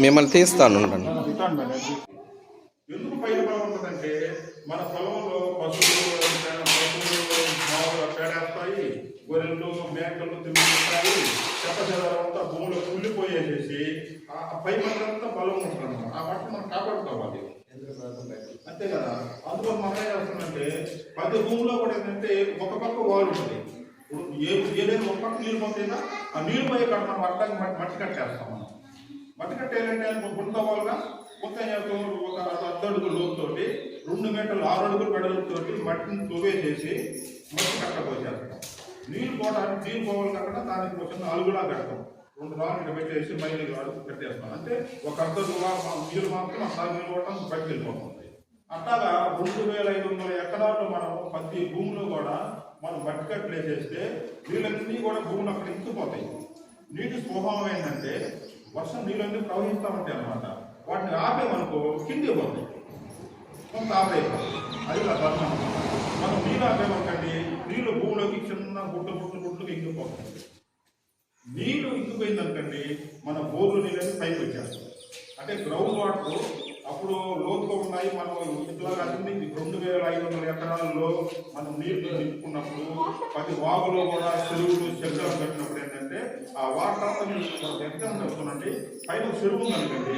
మిమ్మల్ని తీస్తాను ఉండండి. ఎందుకు పైన పొలం ఉంటుందంటే మన పొలంలో పశువులు పేడ- పశువులు పేడేస్తాయి గొర్రెలు మేకలు తిరుగుతాయి చెప్పచెదరం అంతా భూమిలో కుళ్ళిపోయేసేసి ఆ ఆ పై అంతా బలం ఉంటుంది ఆ మట్టి మనం కాపాడుకోవాలి. అంతే కదా అందులో మనం ఏం చేస్తుందంటే పది భూమిలో కూడా ఏంటంటే ఒక పక్క వాల్ ఉంటుంది. ఏ ఏదైనా ఒక పక్క నీళ్ళు పోతేనా ఆ నీళ్ళు పోయే కాడ మనం మట్టి మట్టి కట్టేస్తాం మనం. మట్టి కట్టేయాలంటే గుంత కొత్త మొత్తం చేస్తాం ఒక అద్దడుగు లోతుతోటి రెండు మీటర్లు ఆరు అడుగులు వెడల్పుతోటి మట్టిని తొవ్వేసేసి మట్టి కట్టబోసేస్తాం నీళ్ళు పోవడానికి నీళ్ళు పోవాలి కాకుండా దానికి ఒక అలుగులా పెడతాం రెండు రాళ్ళు ఇటు పెట్టేసి మైలు కట్టేస్తాం. అంటే ఒక అద్దడు నీళ్ళు మాత్రం ఆ నీళ్ళు పోవడం బయటకు వెళ్ళిపోతుంది అట్లాగా రెండు వేల ఐదు వందల ఎకరాలు మనం ప్రతి భూమిలో కూడా మనం మట్టి కట్టలు వేసేస్తే నీళ్ళన్నీ కూడా భూములు అక్కడ ఇంకిపోతాయి. నీటి స్వభావం ఏంటంటే వర్షం నీళ్ళన్నీ ప్రవహిస్తూ ఉంటాయి అన్నమాట. వాటిని ఆపేమనుకో కింది పోతాయి. కొంత ఆపేయాలి అది నా ధర్మం. మనం నీళ్ళు ఆపేమనుకోండి నీళ్ళు భూమిలోకి చిన్న గుడ్డ గుడ్డ గుడ్డకి ఇంకిపోతాయి. నీళ్ళు ఇంకిపోయిందనుకోండి మన బోర్లు నీళ్ళని పైకి వచ్చేస్తాయి. అంటే గ్రౌండ్ వాటర్ అప్పుడు లోతుగా మనం ఇట్లా ఇది రెండు వేల ఐదు వందల ఎకరాల్లో మనం నీళ్ళు నింపుకున్నప్పుడు ప్రతి వాగులో కూడా చెరువులు చెరువులు పెట్టినప్పుడు ఏంటంటే ఆ వాటర్ అంతా మీరు మనకు ఎంత పైన చెరువు ఉందనుకోండి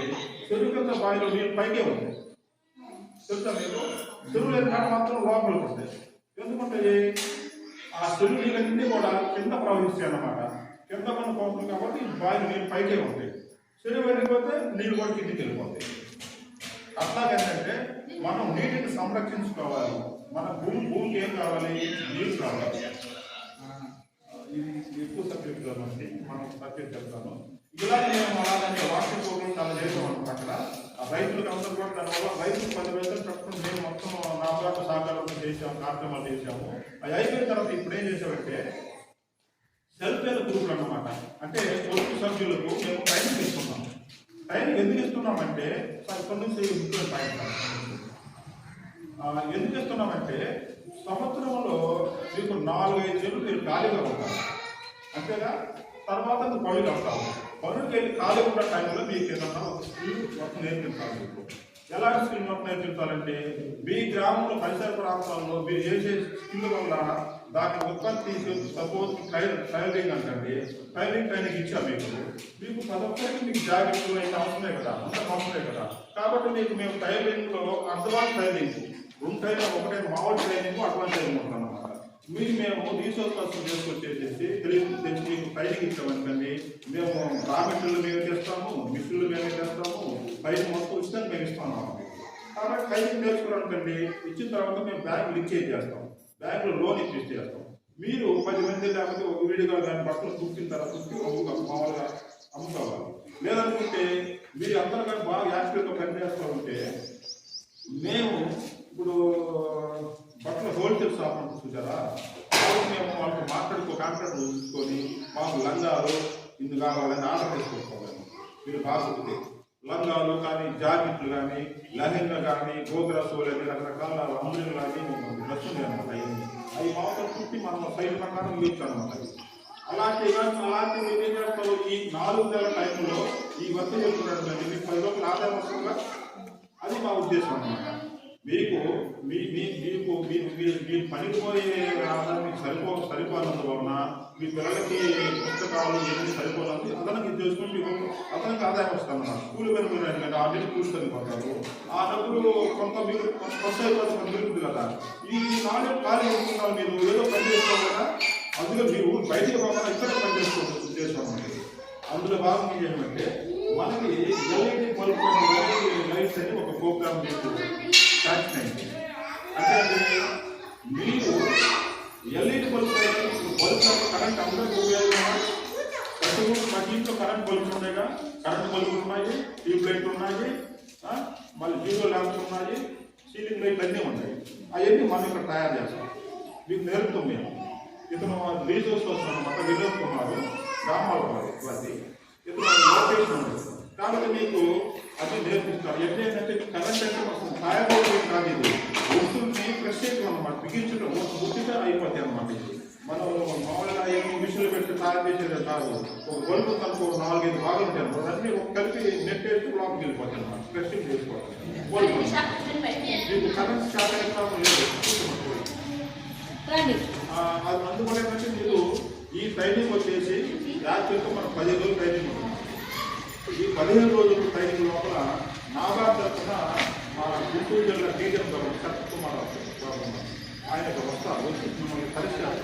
చెరువు కింద బావిలో నీళ్ళు పైకే ఉంది చెప్తా మీకు? చెరువు లేని కాడ మాత్రం లోపలికి ఉంటాయి ఎందుకంటే ఆ చెరువు నీళ్ళన్నీ కూడా కింద ప్రవహిస్తాయి అన్నమాట. కింద మన పోతుంది కాబట్టి బావి నీళ్ళు పైకే ఉంటాయి. చెరువు వెళ్ళిపోతే నీళ్ళు కూడా కిందికి వెళ్ళిపోతాయి. అట్లాగేంటంటే మనం నీటిని సంరక్షించుకోవాలి. మన భూమి భూమికి ఏం కావాలి? నీళ్ళు కావాలి. ఇది ఎక్కువ సబ్జెక్ట్ అండి మనం సబ్జెక్ట్ చెప్తాను ఇలాగే మేము అలాగే వాటర్ ప్రోగ్రామ్ చాలా చేసాం అనమాట అక్కడ. ఆ రైతులకు అందరూ కూడా దానివల్ల రైతులు పది రైతులు తప్పకుండా మేము మొత్తం నాలుగు సహకారం చేసాము కార్యక్రమాలు చేసాము. అవి అయిపోయిన తర్వాత ఇప్పుడు ఏం చేసామంటే సెల్ఫ్ హెల్ప్ గ్రూపులు అన్నమాట. అంటే పొదుపు సభ్యులకు మేము ట్రైనింగ్ ఎందుకు ఇస్తున్నామంటే సార్ నుంచి ఇంట్లో ట్రైనింగ్ ఎందుకు ఇస్తున్నామంటే సంవత్సరంలో మీకు నాలుగైదు నెలలు మీరు ఖాళీగా ఉంటారు. అంతేగా? తర్వాత పనులు వస్తాము పనులకి వెళ్ళి ఖాళీ ఉన్న టైంలో మీకు ఏదన్నా ఒక స్కిల్ వర్క్ నేర్పించాలి మీకు. ఎలాంటి స్కిల్ వర్క్ నేర్పించాలంటే మీ గ్రామంలో పరిసర ప్రాంతాల్లో మీరు చేసే స్కిల్ వల్ల దాని ఉత్పత్తి సపోజ్ టైర్ ట్రైలింగ్ అంటండి. ట్రైలింగ్ ట్రైనింగ్ ఇచ్చా మీకు? మీకు పదొక్కరికి మీకు జాగ్రత్తలు అయితే అవసరమే కదా? అంత అవసరమే కదా? కాబట్టి మీకు మేము ట్రైలింగ్ అడ్వాన్స్ ట్రైనింగ్ రెండు ట్రైనింగ్ ఒకటే మామూలు ట్రైనింగ్ అడ్వాన్స్ ట్రైనింగ్ ఉంటుంది మీరు మేము రీసోర్స్ పర్సన్ చేసుకొచ్చేసేసి తెలియదు తెచ్చి మీకు ట్రైనింగ్ ఇచ్చామనుకోండి మేము రా మెటీరియల్ మేము చేస్తాము మిషన్లు మేమే చేస్తాము పైన మొత్తం ఉచితంగా మేము ఇస్తాము కాబట్టి ట్రైనింగ్ నేర్చుకోవాలనుకోండి ఇచ్చిన తర్వాత మేము బ్యాంకులు ఇచ్చేది చేస్తాం. బ్యాంకులో లోన్ ఇచ్చేసి చేస్తాం. మీరు పది మంది లేకపోతే ఒక వీడియోగా దాని బట్టలు కుట్టిన తర్వాత కుట్టి ఒక మామూలుగా అమ్ముకోవాలి లేదనుకుంటే మీరు అందరూ కానీ బాగా యాక్టివ్గా పనిచేస్తూ ఉంటే మేము ఇప్పుడు బట్టల హోల్సేల్ షాప్ ఉంటుంది చూసారా వాళ్ళు మేము వాళ్ళతో మాట్లాడుకో కాంట్రాక్ట్ చూసుకొని మాకు లంగాలు ఇందు కావాలని ఆర్డర్ చేసుకోవాలి మీరు బాగా లంగాలు కానీ జాకెట్లు కానీ లహెంగా కానీ గోగ్రసులు అని రకరకాల అంబులు కానీ డ్రెస్ ఉన్నాయి అనమాట అవన్నీ అవి మాత్రం కుట్టి మనం సైడ్ ప్రకారం ఇవ్వచ్చు అనమాట అలాంటి అలాంటి మీరు ఏం చేస్తారు ఈ నాలుగు నెలల టైంలో ఈ వర్క్ చేస్తున్నట్టు మీకు పది రోజులు ఆదాయం వస్తుందా? అది మా ఉద్దేశం అనమాట మీకు మీ మీ మీకు మీ మీ పనిపోయే ఆధారం మీకు సరిపో సరిపోనందువలన మీ పిల్లలకి పుస్తకాలు ఎన్ని సరిపోనందు అదనకి ఇది చేసుకుని మీకు అదనకి ఆదాయం వస్తుంది స్కూల్ వెళ్ళిపోయినట్టు ఆల్రెడీ స్కూల్ చనిపోతారు ఆ డబ్బులు కొంత మీరు కొంత అయిపోతుంది మిగులుతుంది కదా. ఈ నాలుగు ఖాళీ ఉంటున్నారు మీరు? ఏదో పని చేసుకోవాలి కదా. అందులో మీరు బయటికి పోకుండా ఇక్కడ పని చేసుకోవచ్చు ఉద్దేశం అందులో భాగంగా ఏంటంటే మనకి ఎల్ఐడి బల్బ్ లైట్స్ అని ఒక ప్రోగ్రామ్ చేస్తుంది అంటే మీరు ఎల్ఈడి బల్బ్ బల్బ్ కరెంట్ అందరికీ ఉపయోగం కరెంట్ బల్బులు ఉన్నాయిగా కరెంట్ బల్బులు ఉన్నాయి ట్యూబ్ లైట్లు ఉన్నాయి మళ్ళీ జీరో ల్యాంప్స్ ఉన్నాయి సీలింగ్ లైట్లు అన్నీ ఉన్నాయి. అవన్నీ మనం ఇక్కడ తయారు చేస్తాం. మీకు నేర్పుతాం మేము. ఇతను రీసోర్స్ వస్తున్నాడు అనమాట వినోద్ కుమార్ గ్రామాల వారు ఇతను లోకేషన్ కాబట్టి మీకు అది నేర్పిస్తారు. ఎట్లయిందంటే కరెంట్ అంటే వస్తుంది తయారు కాదు ఇది. వస్తువుని ప్రత్యేకం అనమాట బిగించడం గుర్తిగా అయిపోతాయి అనమాట ఇది. మనం మామూలుగా ఏమో మిషన్లు పెట్టి తయారు చేసేది కాదు. ఒక గొలుపు తనకు ఒక నాలుగైదు భాగాలు ఉంటాయి. అన్నీ ఒక కలిపి నెట్ వేసి లోపలికి వెళ్ళిపోతాయి అన్నమాట. ప్రెస్టింగ్ చేసుకోవాలి. మీకు కరెంట్ షాక్ లేదు. అది అందువల్ల ఏంటంటే మీరు ఈ ట్రైనింగ్ వచ్చేసి యాక్చువల్గా మనకు పదిహేను రోజులు ట్రైనింగ్ ఉంటుంది. ఈ పదిహేను రోజుల ట్రైనింగ్ లోపల నాబార్డ్ తరఫున మా గుంటూరు జిల్లా టీడీఎం గారు సత్ కుమార్ బాబు ఆయన వస్తారు. మిమ్మల్ని పరిశీలిస్తారు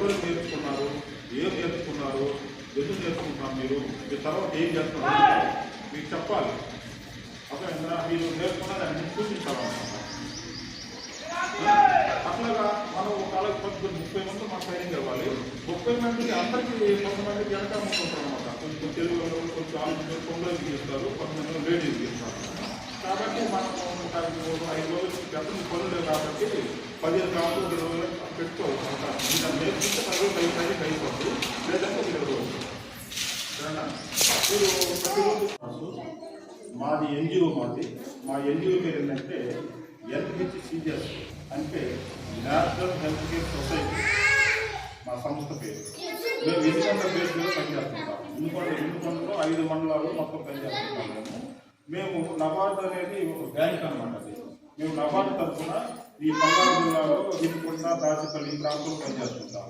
ఎవరు నేర్చుకున్నారు? ఏం నేర్చుకున్నారు? ఎందుకు నేర్చుకుంటున్నారు మీరు? మీ తర్వాత ఏం చేస్తున్నారు? మీకు చెప్పాలి. అర్థమైందా? మీరు నేర్చుకున్నది అన్ని సూచించాలన్నమాట అట్లాగా మనం ఒక అలాగే కొంచెం ముప్పై మంది మా ట్రైనింగ్ ఇవ్వాలి. ముప్పై మందికి అందరికీ కొంతమందికి వెనక అమ్ముకుంటారు అనమాట కొంచెం తెలుగు కొంచెం ఆలోచన తొందరకి చేస్తారు కొంతమంది లేడీస్ చేస్తారు కాబట్టి మనం ఐదు రోజులు పెద్ద పనులు కాబట్టి పదిహేను కావాలి ఇరవై రోజులు పెట్టుకోవచ్చు అంతా. ఇంకా నేర్చుకుంటే పది రోజులు ఐదు పది అయిపోతుంది లేదంటే ఒక సరేనా? మీరు ప్రతిరోజు మాది ఎన్జిఓ మాది. మా ఎన్జిఓ పేరు ఏంటంటే ఎన్హెచ్సిఎస్ అంటే నేషనల్ హెల్త్ కేర్ సొసైటీ. మా సంస్థ పేరు. మేము ఎన్నికొండ బేస్ మీద పనిచేస్తుంటాం ఎన్నికొండ ఎన్నికొండలో ఐదు మండలాలు మొత్తం పనిచేస్తుంటాం మేము మేము నబార్డ్ అనేది ఒక బ్యాంక్ అనమాట అది. మేము నబార్డ్ తరఫున ఈ బంగారు జిల్లాలో ఎన్నికొండ దాచిపల్లి ప్రాంతం పనిచేస్తుంటాం.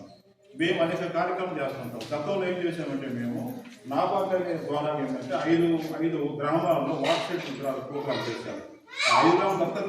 మేము అనేక కార్యక్రమం చేస్తుంటాం. గతంలో ఏం చేసామంటే మేము నాబార్డ్ అనే ద్వారా ఏంటంటే ఐదు ఐదు గ్రామాల్లో వాట్సాప్ ప్రోగ్రామ్ చేశారు చేశాము ఐదు గ్రామాలు మొత్తం